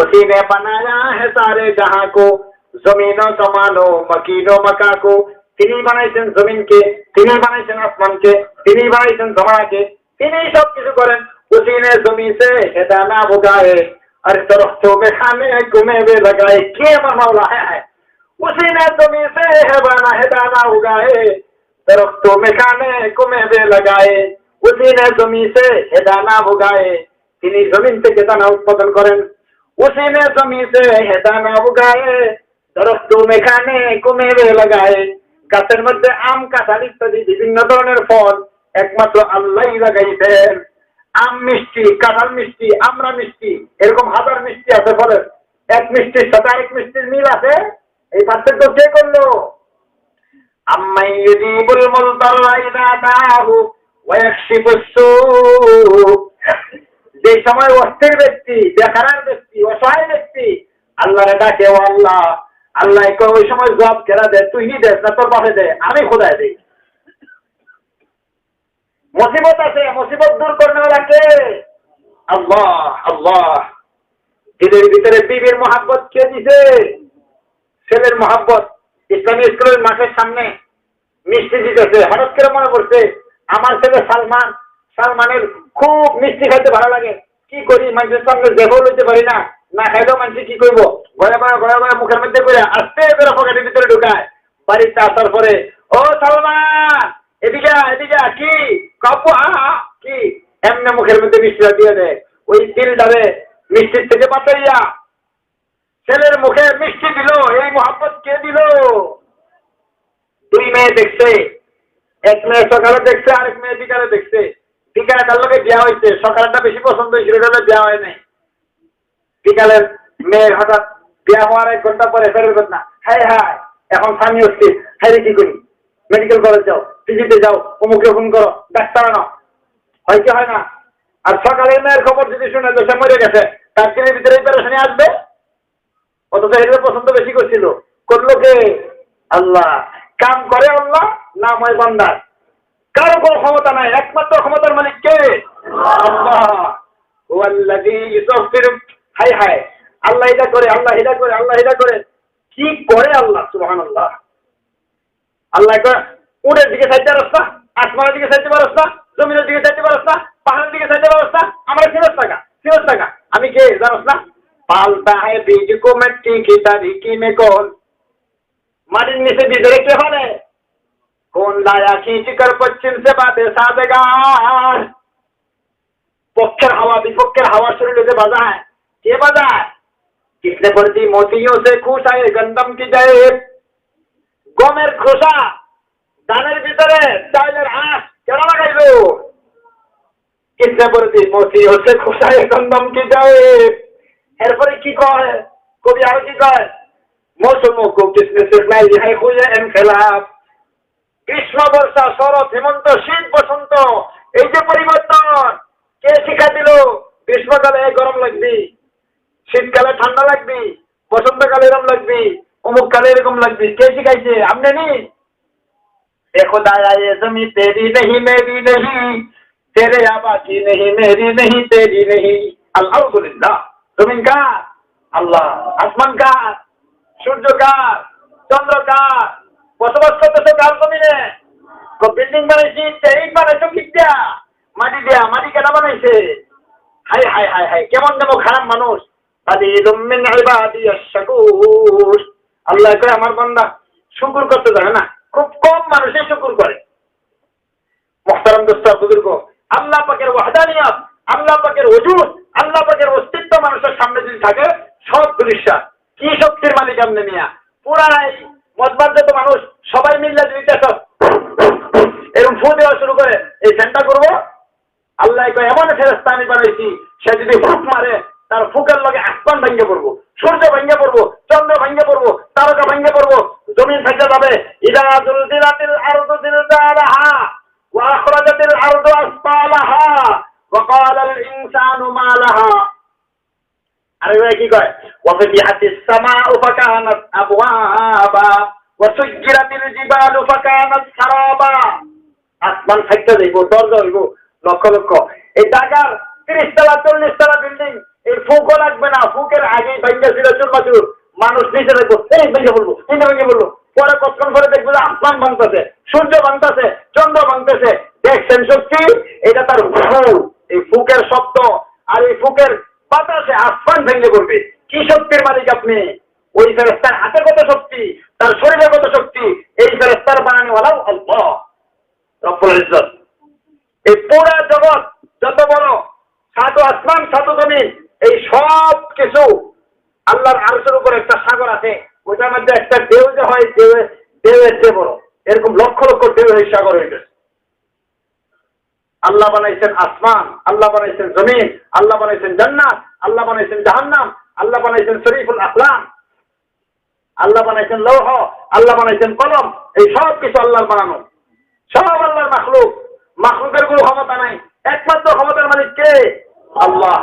उसी ने बनाया है सारे जहां को জমিন সমানো মকিনো মকাকো তিনি বানাইছেন জমিনকে তিনি বানাইছেন আসমানকে তিনি বানাইছেন জমাকে তিনি সব কিছু করেন उसी ने जमी से हेदाना उगाए और दरख्तों में खाने को मेवे लगाए के मौला है उसी ने जमी से हेदाना हेदाना उगाए दरख्तों में खाने को मेवे लगाए उसी ने जमी से हेदाना उगाए তিনি জমিন থেকে দানা উৎপাদন করেন উসি নে জমি সে হেদানা উগায়ে দরখ্ত মেখানে কুমেরে লাগায় গাছের মধ্যে আম কাঁঠাল ইত্যাদি বিভিন্ন ধরনের ফল একমাত্র আল্লাহই লাগাইছেন আম মিষ্টি কাঁঠাল মিষ্টি আমরা মিষ্টি এরকম হাজার মিষ্টি আছে ফলে এক মিষ্টির সাথে আরেক মিষ্টির মিল আছে এই পার্থক্য কে করল আম্মাই ইউজিবুল মুলতারা ইদা দাহু ওয়া ইয়াকশিফুস যে সময় অস্থির ব্যক্তি বেকারার ব্যক্তি অসহায় ব্যক্তি? আল্লাহরে ডাকে, ও আল্লাহ আল্লাহ ওই সময় জব কেরা দে তুই নি দেস না, তোর বাপে দে আমি খোদায় দিই। মুসিবত আছে, মুসিবত দূর করনে কে? আল্লাহ আল্লাহ। দিলের ভিতরে বিবির মহাব্বত কে দিছে? ছেলের মহাব্বত, ইসলামী স্কুলের মাঠের সামনে মিষ্টি দিতেছে, হঠাৎ করে মনে পড়ছে, আমার ছেলে সালমান, সালমানের খুব মিষ্টি খাইতে ভালো লাগে। কি করি? মানুষের সঙ্গে দেখেও লইতে পারি না। না খাইলেও মানুষ কি করব? ঘরে ঘরে ঘরে ঘরে মুখের মধ্যে করে আস্তে করে পকেটের ভিতরে ঢুকায়। বাড়িতে আসার পরে, ও সালমান এদিকে এদিকে কি? কাপু কি? এমনি মুখের মধ্যে মিষ্টিটা দিয়ে দেয় ওই দিল মিষ্টির থেকে পাতাইয়া। ছেলের মুখে মিষ্টি দিল, এই মোহাম্মত কে দিল? দুই মেয়ে দেখছে, এক মেয়ে সকালে দেখছে, আরেক মেয়ে বিকালে দেখছে। বিকালে তার লোকে বিয়া হয়েছে সকালটা বেশি পছন্দ হয়েছিল এটা হলো বিয়া হয় নাই। বিকালের মেয়ের হঠাৎ বিয়া হওয়ার এক ঘণ্টা পরে ফেরত না হাই হাই এখন স্বামী হচ্ছে হাই কি করি? মেডিকেল কলেজ যাও পিজিতে যাও, অমুকে ফোন করো, ডাক্তার আনো। হয় কি হয় না? আর সকালে মেয়ের খবর যদি শুনে তো সে মরে গেছে, তার ছেলের ভিতরে এই পেরেশানি আসবে? অথচ এগুলো পছন্দ বেশি করছিল। করল কে? আল্লাহ। কাম করে আল্লাহ, নাম হয় বান্দার। কারও কোন ক্ষমতা নাই, একমাত্র ক্ষমতার মালিক কে? হাই হাই আল্লাহ এটা করে, আল্লাহ এটা করে, আল্লাহ এটা করে। কি করে আল্লাহ সুহান আল্লাহ আল্লাহ উটের দিকে সাইতে রাস্তা আসমানের দিকে সাইতে পারস না, জমিনের দিকে সাইতে পারস না, পাহাড়ের দিকে সাইতে পারস রাস্তা আমার ফেরত টাকা ফেরত টাকা আমি কে, জানস না? পাল্টা হে বীজ কমেটি কি তারিখি মে কোন? মাটির নিচে বীজ রেখে ফেলে কোন লায়া খিঁচ কর পশ্চিম সে বাদে সাদেগার পক্ষের হাওয়া বিপক্ষের হাওয়া শরীরে যে বাজায় কে বাজায় किसने बढ़ती मोतियों से खुश आए गंदम की जय গমের খোসা ধানের ভিতরে চাইলের আঁশ কেন লাগাইলো কিসনে বলতি মতি হচ্ছে খোসায় গন্ধম কি যায় এরপরে কি কয় কবি আরো কি কয় মৌসুম কো কিসনে সিখলাই রিহাই খুঁজে এম খেলাফ গ্রীষ্ম বর্ষা শরৎ হেমন্ত শীত বসন্ত এই যে পরিবর্তন কে শিখা দিল গ্রীষ্মকালে গরম লাগবি শীতকালে ঠান্ডা লাগবি বসন্তকালে এরকম লাগবি অমুক কালে এরকম লাগবি কে শিখাইছে আপনি নি देखो दाया ये जमी तेरी नहीं मेरी नहीं तेरे आबा की नहीं मेरी नहीं तेरी नहीं अल्हम्दुलिल्लाह जमीन का আল্লাহ আসমান কার সূর্য কার চন্দ্র কার বসবাস করতেছো কার জমিনে বিল্ডিং বানাইছি ইট বানাইছো কি দিয়া মাটি দিয়া, মাটি কেন বানাইছে? হাই হাই হাই হাই কেমন যেন খারাপ মানুষ। মিন আল্লাহ কয়, আমার বান্দা, শুকুর করতে জানে না। খুব কম মানুষই শুকুর করে। মোহতারাম দোস্ত বুজুর্গ আল্লাহ পাকের ওয়াহদানিয়াত, আল্লাহ পাকের ওজুদ আল্লাহ পাকের অস্তিত্ব মানুষের সামনে যদি থাকে, সব দৃশ্যা কি শক্তির মালিক আপনি মিয়া? পুরাই মতবাদ মানুষ, সবাই মিললে যদি দেখো এরকম ফু দেওয়া শুরু করে এই ফ্যানটা করব আল্লাহ কয় এমন ফেরস্তা আমি বানাইছি সে যদি ফুক মারে, তার ফুকের লগে আসমান ভেঙে পড়ব, সূর্য ভেঙে পড়ব, চন্দ্র ভেঙে পড়ব, তারকা ভেঙে পড়ব, জমিন থেকে যাবে। কি কয়? আসমান থাকতে যাইব, দরজা হইব, লক্ষ লক্ষ। এই ঢাকার তিরিশ তলা চল্লিশ তলা বিল্ডিং এই ফুকও লাগবে না, ফুকের আগেই ভেঙে ছিল চুরমাচুর মানুষ নিচে দেখব, এই ভেঙে বলব এইটা ভেঙে বলব পরে কতক্ষণ করে দেখব আসমান ভাঙতেছে, সূর্য ভাঙতেছে, চন্দ্র ভাঙতেছে। দেখছেন শক্তি এটা তার ফুল এই ফুকের শব্দ আর এই ফুকের বাতাসে আসমান ভেঙে পড়বে। কি শক্তির মালিক আপনি? ওই ফেরেস্তার হাতে কত শক্তি? তার শরীরে কত শক্তি? এই ফেরেস্তার বানানোওয়ালাও আল্লাহ। রব্বুল এই পুরা জগৎ যত বড় সাত আসমান সাত জমিন, এই সব কিছু আল্লাহর আরশের উপর একটা সাগর আছে। ওইটার মধ্যে একটা ঢেউ যে হয়, ঢেউ ঢেউয়ের চেয়ে বড়। এরকম লক্ষ লক্ষ ঢেউ এই সাগর হয়ে গেছে আল্লাহ বানাইছেন আসমান, আল্লাহ বানাইছেন জমিন, আল্লাহ বানাইছেন জান্নাত, আল্লাহ বানাইছেন জাহান্নাম, আল্লাহ বানাইছেন শরীফুল আসলাম আল্লাহ বানাইছেন লৌহ, আল্লাহ বানাইছেন কলম, এই সব কিছু আল্লাহর বানানো। সব আল্লাহর মাখলুক। মাখলুকের কোনো ক্ষমতা নাই। একমাত্র ক্ষমতার মালিক কে? আল্লাহ।